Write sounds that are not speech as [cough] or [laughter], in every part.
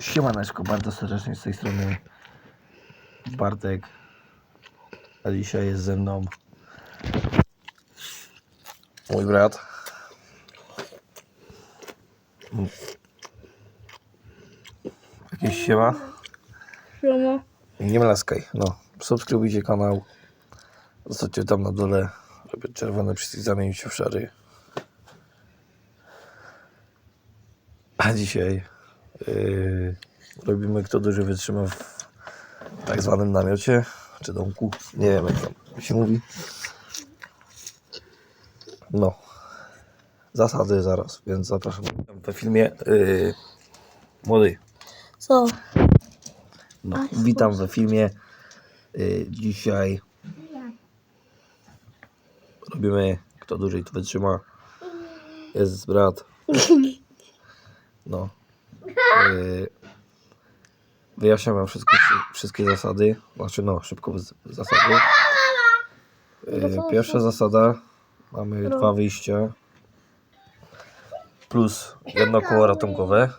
Siemaneczko, bardzo serdecznie z tej strony Bartek, a dzisiaj jest ze mną mój brat. Jakieś siema? Siema. Nie mlaskaj, no. Subskrybujcie kanał. Zostawcie tam na dole, żeby czerwony przycisk zamienił się w szary. A dzisiaj yy, robimy kto duży wytrzyma w tak zwanym namiocie, czy domku. Nie wiem jak tam się mówi. No. Zasady zaraz, więc zapraszam. We filmie yy, młody. Co? No, witam we filmie. Y, dzisiaj robimy kto dłużej to wytrzyma. Jest brat. [laughs] No. Wyjaśniam wam wszystko, wszystkie zasady. Znaczy no, szybko zasady. Y, pierwsza zasada. Mamy dwa wyjścia. Plus jedno koło ratunkowe.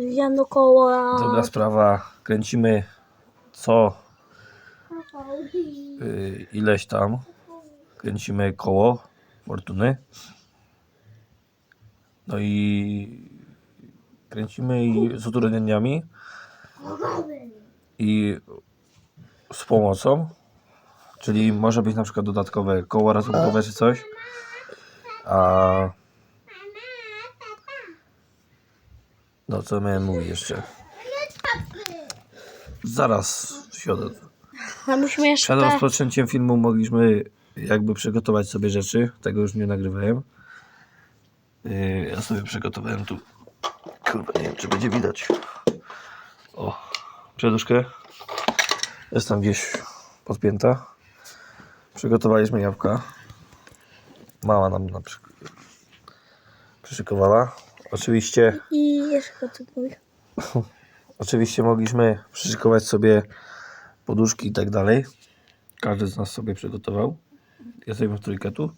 Jedno koło. Druga sprawa, kręcimy co y, ileś tam. Kręcimy koło fortuny. No i kręcimy i z utrudnieniami i z pomocą. Czyli może być na przykład dodatkowe koło ratunkowe czy coś. A no co miałem mówić jeszcze? Zaraz się odezwę. A musimy Przed rozpoczęciem filmu mogliśmy jakby przygotować sobie rzeczy. Tego już nie nagrywałem. Yy, Ja sobie przygotowałem tu. Kurwa, nie wiem czy będzie widać. O, przeduszkę. Jest tam gdzieś podpięta. Przygotowaliśmy jabłka. Mama nam na przykład przyszykowała. Oczywiście I jeszcze ty mój. [laughs] Oczywiście mogliśmy przyszykować sobie poduszki i tak dalej. Każdy z nas sobie przygotował. Jesteśmy w trójkę tu.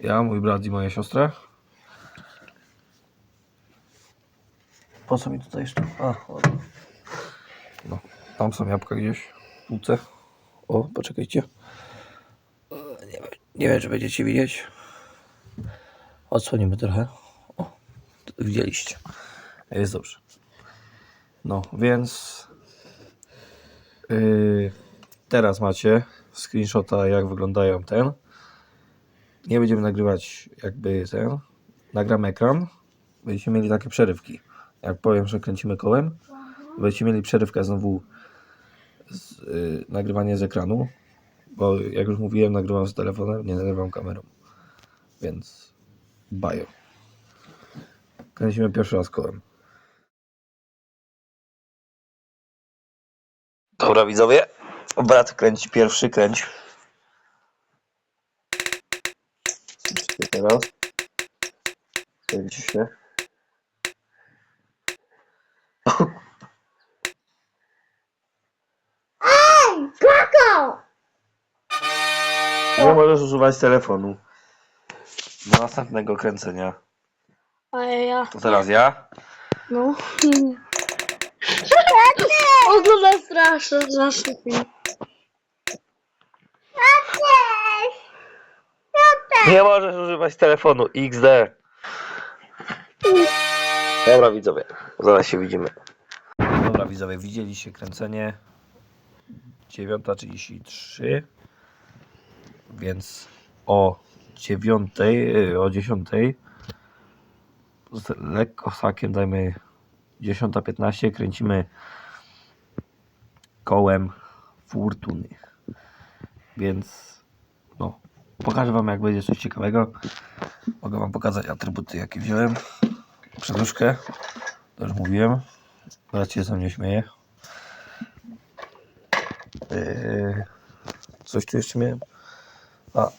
Ja, mój brat i moja siostra. Po co mi tutaj jeszcze? A. No, tam są jabłka gdzieś w półce. O, poczekajcie. E, Nie nie wiem czy będziecie widzieć. Odsłonimy trochę. O, widzieliście. Jest dobrze. No, więc yy, teraz macie screenshota, jak wyglądają ten. Nie będziemy nagrywać jakby ten. Nagram ekran. Będziecie mieli takie przerywki. Jak powiem, że kręcimy kołem, będziecie mieli przerywkę znowu z, yy, nagrywanie z ekranu. Bo jak już mówiłem, nagrywam z telefonem, nie nagrywam kamerą. Więc bajo. Kręcimy pierwszy raz kołem. Dobra widzowie, brat kręci pierwszy, kręć. Teraz. Kręci się. Nie możesz używać telefonu. Do następnego kręcenia. A ja. To teraz ja. No. Ogląda strasznie, straszny film. Nie możesz używać telefonu XD. Dobra widzowie, zaraz się widzimy. Dobra widzowie, widzieliście kręcenie 9.33 więc o 9, y, o 10 z lekko hakiem dajmy 10.15 kręcimy kołem fortuny. Więc no pokażę wam jak będzie coś ciekawego. Mogę wam pokazać atrybuty jakie wziąłem. Przeduszkę to już mówiłem. Brat się ze mnie śmieje Yy, coś tu jeszcze miałem a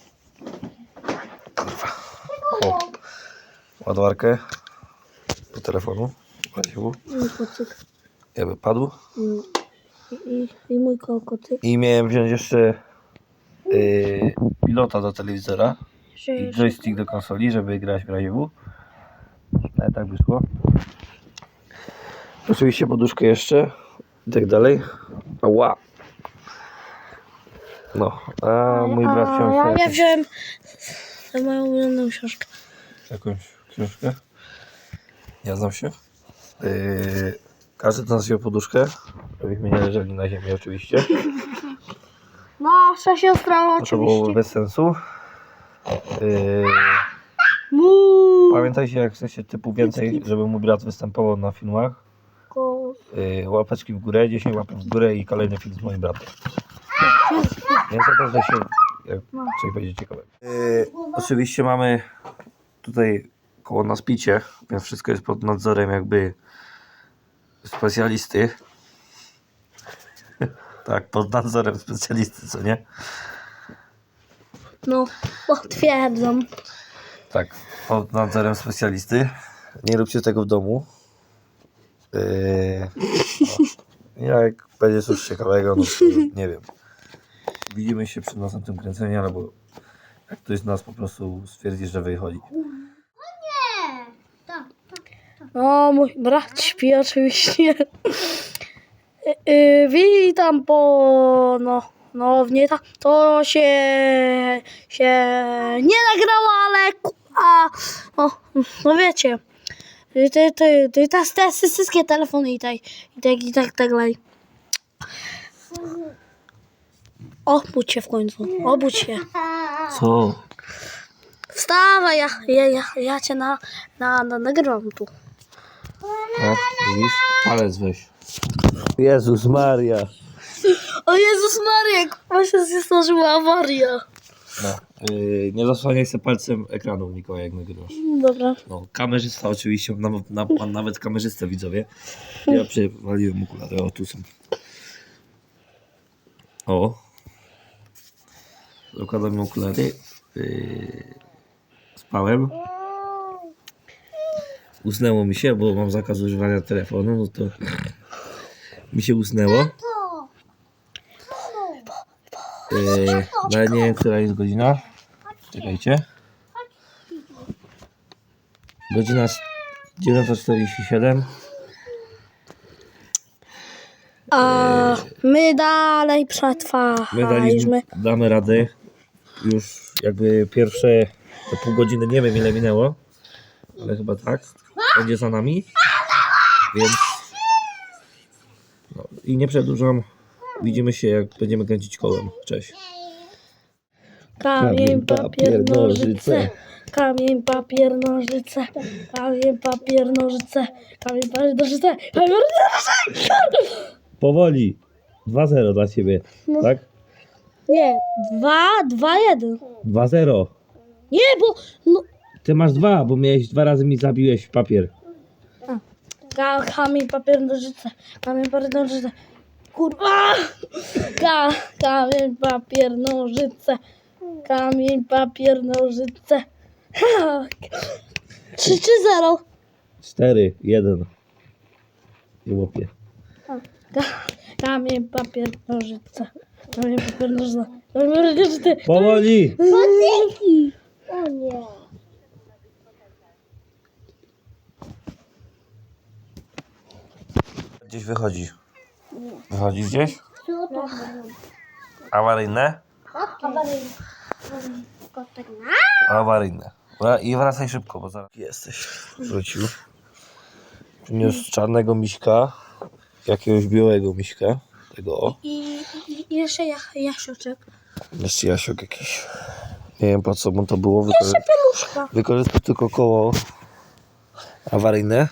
kurwa o ładowarkę do telefonu Radziu, Mój kocyk. jakby padł I, i, I mój kokotyk. i miałem wziąć jeszcze yy, pilota do telewizora i joystick do konsoli, żeby grać w razie W. Ale tak wyszło. Oczywiście poduszkę jeszcze i tak dalej. Ała. No, a mój brat A, wziął ja, ja wziąłem moją ulubioną książkę. jakąś książkę. Ja znam się. Yy, każdy z nas wziął poduszkę, żebyśmy nie leżeli na ziemi oczywiście. Nasza siostra No to było oczywiście. bez sensu. Yy, Mu. pamiętajcie, jak chcecie typu więcej, żeby mój brat występował na filmach, Ko- yy, łapeczki w górę, 10 łapek w górę i kolejny film z moim bratem. Więc naprawdę się, jak coś będzie ciekawego. Yy, oczywiście mamy tutaj koło nas picie, więc wszystko jest pod nadzorem jakby specjalisty. [laughs] tak, pod nadzorem specjalisty, co nie? No, potwierdzam. Tak, pod nadzorem specjalisty. Nie róbcie tego w domu. Yy, no. Jak będzie coś ciekawego, no [laughs] nie wiem. Widzimy się przy następnym kręceniu, albo jak ktoś z nas po prostu stwierdzi, że wychodzi. No, mój brat śpi oczywiście. Y, y, Witam po no, no nie ta, to się się nie nagrało, ale a no, no wiecie. y, Te, te, te, te, te wszystkie telefony i tak, i tak, i tak, tak dalej. Obudź się w końcu, obudź się. Co? Wstawaj, ja, ja, ja, ja cię na, na, na, nagrywam tu. No, widzisz? Palec weź. Jezus Maria. O Jezus Maria, właśnie się zdarzyła awaria. No, yy, nie zasłaniaj sobie palcem ekranu, Mikołaj, jak nagrywasz. Dobra. No, kamerzysta oczywiście, na, na, pan nawet kamerzystę widzowie. Ja przewaliłem okulary, o tu są. O. Dokładam okulary. Yy, spałem. Usnęło mi się, bo mam zakaz używania telefonu, no to mi się usnęło. Yy, nawet nie wiem, która jest godzina. Czekajcie. Godzina 9.47. A my dalej My przetrwaliśmy. daliśmy, damy radę. Już jakby pierwsze te pół godziny, nie wiem ile minęło, ale chyba tak. Będzie za nami. Więc. No, I nie przedłużam. Widzimy się jak będziemy kręcić kołem. Cześć. Kamień, papier, nożyce. Kamień, papier, nożyce. Kamień, papier, nożyce. Kamień, papier, nożyce. Kamień, papier, nożyce. Powoli. 2-0 dla ciebie. No. Tak? Nie, dwa, dwa, jeden. 2-0. Nie, bo no, Ty masz dwa, bo miałeś dwa razy mi zabiłeś papier. Ka- kamień, papier, nożyce. Kamień, papier, nożyce. Kurwa! Ka- kamień, papier, nożyce. Kamień, papier, nożyce. [laughs] Trzy, trzy, zero. 4-1. I łopie. Ka- Kamień, papier, nożyce. Kamień, papier, nożyce. Kamień, papier, nożyce. Powoli! O nie. Gdzieś wychodzi. Wychodzi gdzieś? Awaryjne? Awaryjne. Wra- I wracaj szybko, bo zaraz jesteś. Wrócił. Przyniósł czarnego miśka. Jakiegoś białego miśka. Tego o. I, i, i jeszcze ja, jasioczek. Jeszcze Jasiok jakiś. Nie wiem po co mu to było. Wykorzy- Peluszka. Wykorzystał tylko koło awaryjne.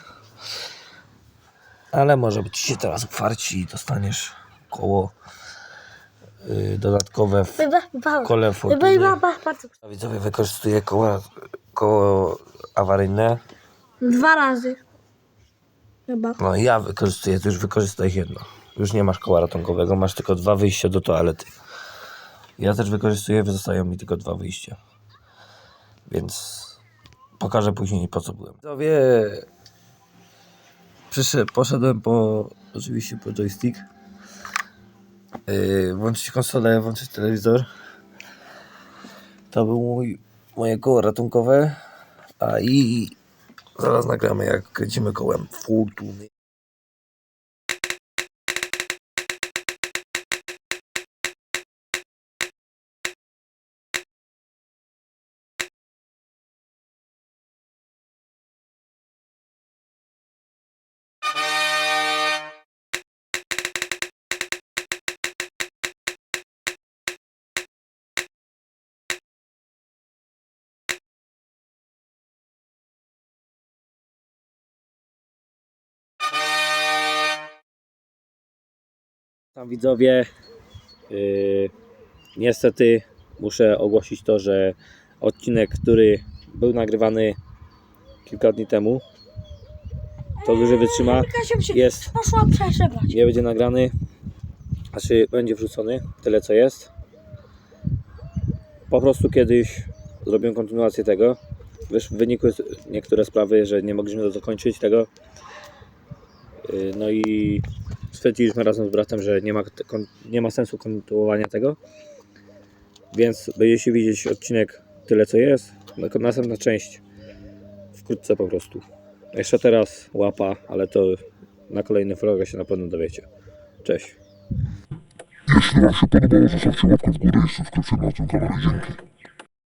Ale może być się teraz ukwarci i dostaniesz koło y, dodatkowe w Chyba, chyba. kole Chyba, fortuny. chyba, bardzo. Widzowie wykorzystuje koło, koło awaryjne. Dwa razy. Chyba. No i ja wykorzystuję, ty już wykorzystaj jedno. Już nie masz koła ratunkowego, masz tylko dwa wyjścia do toalety. Ja też wykorzystuję, zostają mi tylko dwa wyjścia. Więc pokażę później po co byłem. Widzowie, przyszedł, poszedłem po, oczywiście po joystick. Yy, włączyć konsolę, włączyć telewizor. To był mój, moje koło ratunkowe. A i zaraz nagramy jak kręcimy kołem fortuny. Tam widzowie, yy, niestety muszę ogłosić to, że odcinek, który był nagrywany kilka dni temu, to dłużej wytrzyma, się jest, poszła nie będzie nagrany, znaczy będzie wrzucony, tyle co jest. Po prostu kiedyś zrobię kontynuację tego. Wiesz, wynikły niektóre sprawy, że nie mogliśmy dokończyć tego. Yy, No i stwierdziliśmy razem z bratem, że nie ma, nie ma sensu kontynuowania tego. Więc będziecie widzieć odcinek tyle co jest. Następna część wkrótce po prostu. Jeszcze teraz łapa, ale to na kolejnych vlogach się na pewno dowiecie. Cześć. Jeśli Wam się podobało, zostawcie łapkę w górę i subskrypcję na tym kanale. Dzięki.